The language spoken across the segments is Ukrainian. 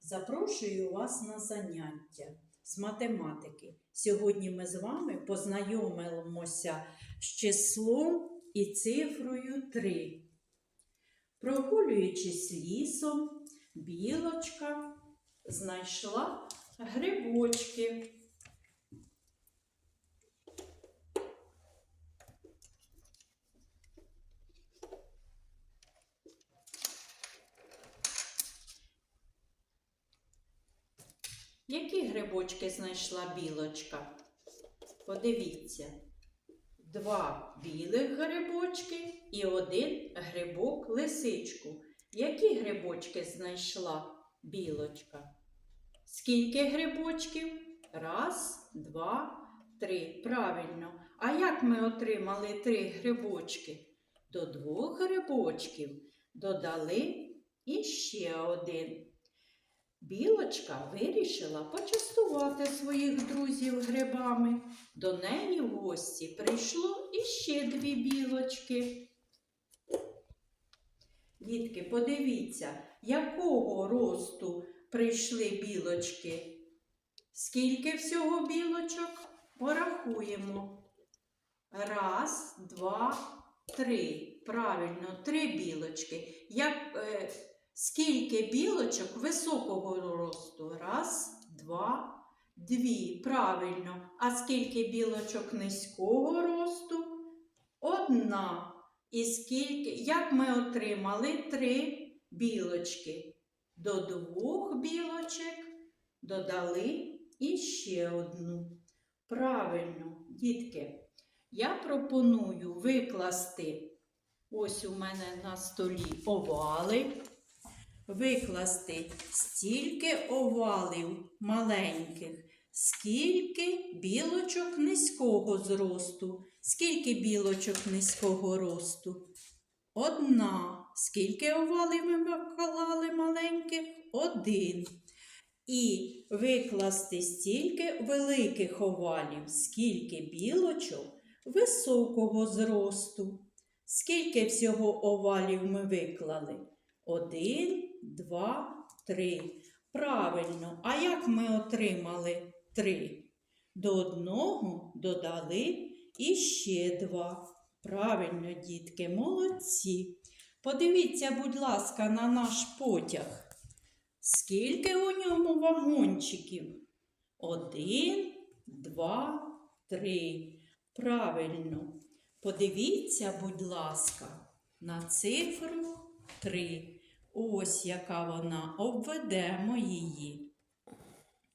Запрошую вас на заняття з математики. Сьогодні ми з вами познайомимося з числом і цифрою 3. Прогулюючись лісом, білочка знайшла грибочки. Які грибочки знайшла білочка? Подивіться. Два білих грибочки і один грибок лисичку. Які грибочки знайшла білочка? Скільки грибочків? Раз, два, три. Правильно. А як ми отримали три грибочки? До двох грибочків додали іще один. Білочка вирішила почастувати своїх друзів грибами. До неї в гості прийшло іще дві білочки. Дітки, подивіться, якого росту прийшли білочки. Скільки всього білочок? Порахуємо. Раз, два, три. Правильно, три білочки. Як, е, скільки білочок високого росту? Раз, два, дві. Правильно. А скільки білочок низького росту? Одна. І скільки, як ми отримали три білочки? До двох білочок додали іще одну. Правильно, дітки, я пропоную викласти ось у мене на столі овали, викласти стільки овалів маленьких, скільки білочок низького зросту. Скільки білочок низького росту? Одна. Скільки овалів ми виклали маленьких? Один. І викласти стільки великих овалів, скільки білочок високого зросту. Скільки всього овалів ми виклали? Один, два, три. Правильно. А як ми отримали три? До одного додали іще два. Правильно, дітки, молодці. Подивіться, будь ласка, на наш потяг. Скільки у ньому вагончиків? Один, два, три. Правильно. Подивіться, будь ласка, на цифру 3. Ось яка вона. Обведемо її.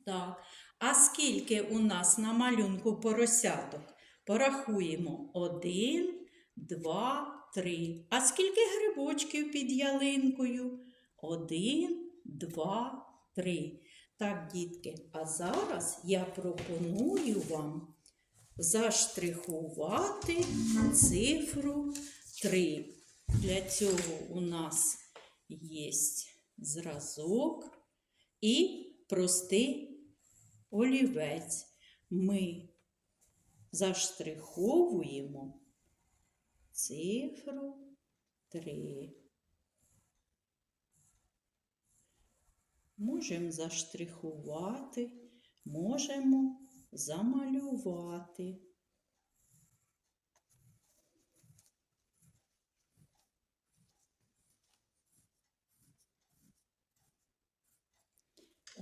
Так. А скільки у нас на малюнку поросяток? Порахуємо. Один, два, три. А скільки грибочків під ялинкою? Один, два, три. Так, дітки, а зараз я пропоную вам заштрихувати цифру 3. Для цього у нас є зразок і простий олівець. Ми заштриховуємо цифру 3. Можемо заштрихувати, можемо замалювати.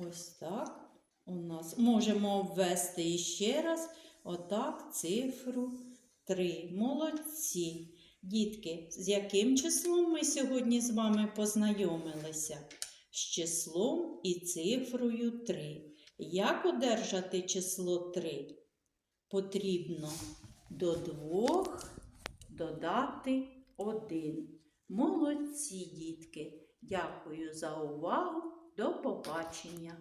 Ось так у нас можемо ввести іще раз отак цифру 3. Молодці. Дітки, з яким числом ми сьогодні з вами познайомилися? З числом і цифрою 3. Як одержати число 3? Потрібно до 2 додати 1. Молодці, дітки! Дякую за увагу! До побачення!